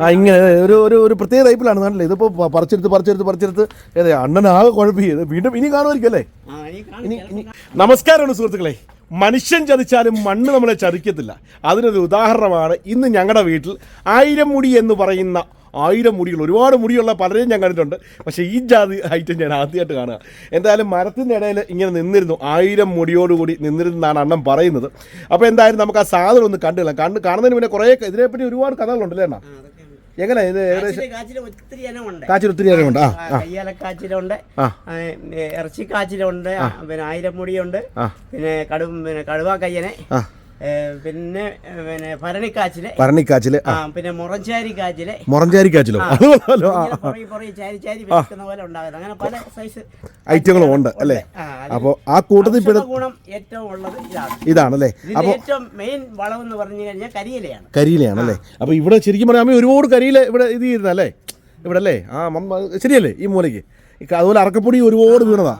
ആ ഇങ്ങനെ ഒരു ഒരു ഒരു പ്രത്യേക ടൈപ്പിലാണ് നല്ല ഇതിപ്പോ പറിച്ചെടുത്ത് പറിച്ചെടുത്ത് പറിച്ചെടുത്ത് ഏതെ അണ്ണനാകെ ചെയ്ത് വീണ്ടും ഇനി കാണുമായിരിക്കും അല്ലേ? ഇനി നമസ്കാരമാണ് സുഹൃത്തുക്കളെ. മനുഷ്യൻ ചതിച്ചാലും മണ്ണ് നമ്മളെ ചതിക്കത്തില്ല. അതിനൊരു ഉദാഹരണമാണ് ഇന്ന് ഞങ്ങളുടെ വീട്ടിൽ ആയിരം മുടി എന്ന് പറയുന്ന ആയിരം മുടികൾ ഒരുപാട് മുടിയുള്ള പലരെയും ഞാൻ കണ്ടിട്ടുണ്ട്. പക്ഷേ ഈ ജാതി ഐറ്റം ഞാൻ ആദ്യമായിട്ട് കാണുക. എന്തായാലും മരത്തിന്റെ ഇടയിൽ ഇങ്ങനെ നിന്നിരുന്നു. ആയിരം മുടിയോടുകൂടി നിന്നിരുന്നാണ് അണ്ണൻ പറയുന്നത്. അപ്പോൾ എന്തായാലും നമുക്ക് ആ സാധനം ഒന്ന് കണ്ടില്ല കണ്ട് കാണുന്നതിന് പിന്നെ കുറേ ഇതിനെപ്പറ്റി ഒരുപാട് കഥകളുണ്ട് അല്ലേ എണ്ണ എങ്ങനെ ഇത് ഏകദേശം? ഒത്തിരി ഇനമുണ്ട്. ആ കയ്യാലക്കാച്ചിലുണ്ട് ഇറച്ചിക്കാച്ചിലുണ്ട് പിന്നെ ആയിരം മുടിയുണ്ട്. പിന്നെ കടു പിന്നെ കടുവ കയ്യനെ. പിന്നെ പിന്നെ ഭരണിക്കാച്ചിൽ. ഭരണിക്കാച്ചിൽ ആ. പിന്നെ മുറഞ്ചാരി കാച്ചിൽ മുറഞ്ചാരി കാച്ചിലോ അങ്ങനെ പല സൈസ് ഐറ്റങ്ങളും ഉണ്ട് അല്ലേ? അപ്പോൾ ആ കൂട്ടത്തിൽ ഗുണം ഏറ്റവും ഉള്ളത് ഇതാണ്. ഇതാണ് അല്ലേ അപ്പോൾ ഏറ്റവും മെയിൻ വളം എന്ന് പറഞ്ഞു കഴിഞ്ഞാൽ കരിയിലയാണ്. കരിയിലയാണ് അല്ലേ? അപ്പോൾ ഇവിടെ ശരിക്കും പറയാം അമ്മ ഒരുപാട് കരിയില ഇവിടെ ഇത് ചെയ്യുന്നല്ലേ ഇവിടെ അല്ലേ ആ ശരിയല്ലേ ഈ മൂലയ്ക്ക്? അതുപോലെ അറക്കപ്പൊടി ഒരുപാട് വീണതാ.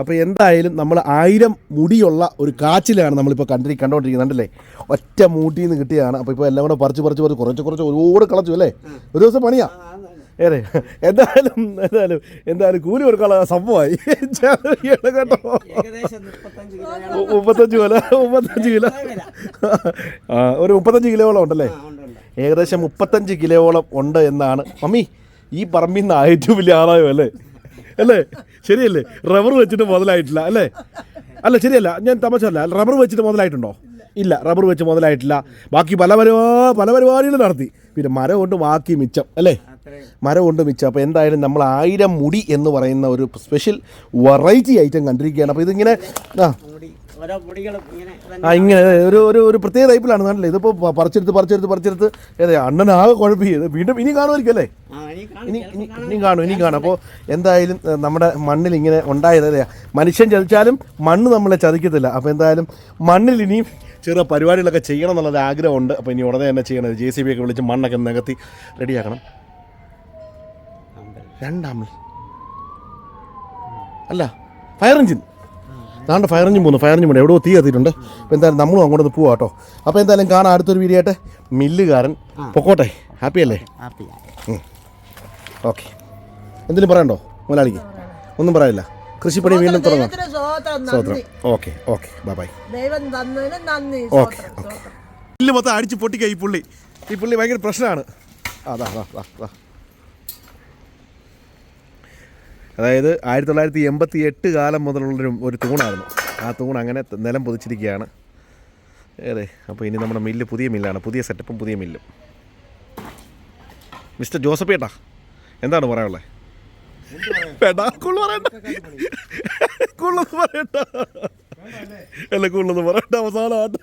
അപ്പോൾ എന്തായാലും നമ്മൾ ആയിരം മുടിയുള്ള ഒരു കാച്ചിലാണ് നമ്മളിപ്പോൾ കണ്ടി കണ്ടുകൊണ്ടിരിക്കുന്നത് കണ്ടല്ലേ? ഒറ്റ മൂട്ടിയിൽ നിന്ന് കിട്ടിയതാണ്. അപ്പോൾ ഇപ്പോൾ എല്ലാം കൂടെ പറിച്ച് പറിച്ച് പറിച്ച് കുറച്ച് കുറച്ച് ഒരുപാട് കളച്ചു അല്ലേ? ഒരു ദിവസം പണിയാ? ഏറെ. എന്തായാലും എന്തായാലും എന്തായാലും കൂലി കൊടുക്കാനുള്ള സംഭവമായി. കേട്ടോ മുപ്പത്തഞ്ച് കിലോ മുപ്പത്തഞ്ച് കിലോ ഒരു മുപ്പത്തഞ്ച് കിലോയോളം ഉണ്ടല്ലേ. ഏകദേശം മുപ്പത്തഞ്ച് കിലോയോളം ഉണ്ട് എന്നാണ്. മമ്മി ഈ പറമ്പിൽ നിന്ന് ഏറ്റവും വലിയ ആദായം അല്ലേ? അല്ലേ? ശരിയല്ലേ? റബ്ബർ വെച്ചിട്ട് മുതലായിട്ടില്ല അല്ലേ? അല്ല ശരിയല്ല ഞാൻ തമാശല്ല റബ്ബർ വെച്ചിട്ട് മുതലായിട്ടുണ്ടോ? ഇല്ല റബ്ബർ വെച്ച് മുതലായിട്ടില്ല. ബാക്കി പല പരിപാ പല പരിപാടികൾ നടത്തി. പിന്നെ മരം കൊണ്ട് ബാക്കി മിച്ചം അല്ലേ? മരം കൊണ്ട് മിച്ചം. അപ്പോൾ എന്തായാലും നമ്മൾ ആയിരം മുടി എന്ന് പറയുന്ന ഒരു സ്പെഷ്യൽ വെറൈറ്റി ഐറ്റം കണ്ടിരിക്കുകയാണ്. അപ്പോൾ ഇതിങ്ങനെ ആ. ആ ഇങ്ങനെ ഒരു ഒരു ഒരു പ്രത്യേക ടൈപ്പിലാണ് കണ്ടില്ലേ? ഇതിപ്പോൾ പറിച്ചെടുത്ത് പറിച്ചെടുത്ത് പറിച്ചെടുത്ത്. ഏതാ അണ്ണനാകെ കുഴപ്പമില്ല വീണ്ടും ഇനി കാണുമായിരിക്കും അല്ലേ? ഇനി കാണും. ഇനി കാണും. അപ്പോൾ എന്തായാലും നമ്മുടെ മണ്ണിൽ ഇങ്ങനെ ഉണ്ടായത് മനുഷ്യൻ ചതിച്ചാലും മണ്ണ് നമ്മളെ ചതിക്കത്തില്ല. അപ്പോൾ എന്തായാലും മണ്ണിൽ ഇനിയും ചെറിയ പരിപാടികളൊക്കെ ചെയ്യണം എന്നുള്ളത് ആഗ്രഹമുണ്ട്. അപ്പോൾ ഇനി ഉടനെ തന്നെ ചെയ്യണത് ജെ സി ബി ഒക്കെ വിളിച്ച് മണ്ണൊക്കെ നികത്തി റെഡിയാക്കണം. രണ്ടാമൽ അല്ല ഫയർ എഞ്ചിൻ താണ്ട് ഫയർ എഞ്ചിൻ പോകുന്നു ഫയർ എഞ്ചിൻ പോകുന്നു എവിടെയോ തീ എത്തിയിട്ടുണ്ട് അപ്പോൾ എന്തായാലും നമ്മളും അങ്ങോട്ട് പോവാം കേട്ടോ. അപ്പോൾ എന്തായാലും കാണാം അടുത്തൊരു വീഡിയോ ആയിട്ട്. മില്ലുകാരൻ പൊക്കോട്ടെ. ഹാപ്പി അല്ലേ? ഹാപ്പിയാ. ഓക്കെ. എന്തെങ്കിലും പറയണ്ടോ മുതലാളിക്ക്? ഒന്നും പറയില്ല കൃഷിപ്പണി വീണ്ടും തുടങ്ങാം. സ്വോത്രം okay okay. Bye okay okay. ഇല്ല പുല്ല് മൊത്തം അടിച്ച് പൊട്ടിക്ക ഈ പുള്ളി? ഈ പുള്ളി ഭയങ്കര പ്രശ്നമാണ്. അതാ അതാ അതാ അതാ അതായത് ആയിരത്തി തൊള്ളായിരത്തി എൺപത്തി എട്ട് കാലം മുതലുള്ളൊരു ഒരു തൂണായിരുന്നു. ആ തൂൺ അങ്ങനെ നിലം പൊതിച്ചിരിക്കുകയാണ്. അതെ അപ്പോൾ ഇനി നമ്മുടെ മില്ല് പുതിയ മില്ലാണ്. പുതിയ സെറ്റപ്പും പുതിയ മില്ലും. മിസ്റ്റർ ജോസഫ് ഏട്ടാ? എന്താണ് പറയാനുള്ളത് അല്ല കുള്ളൊന്നും പറയണ്ട അവസാനമായിട്ട്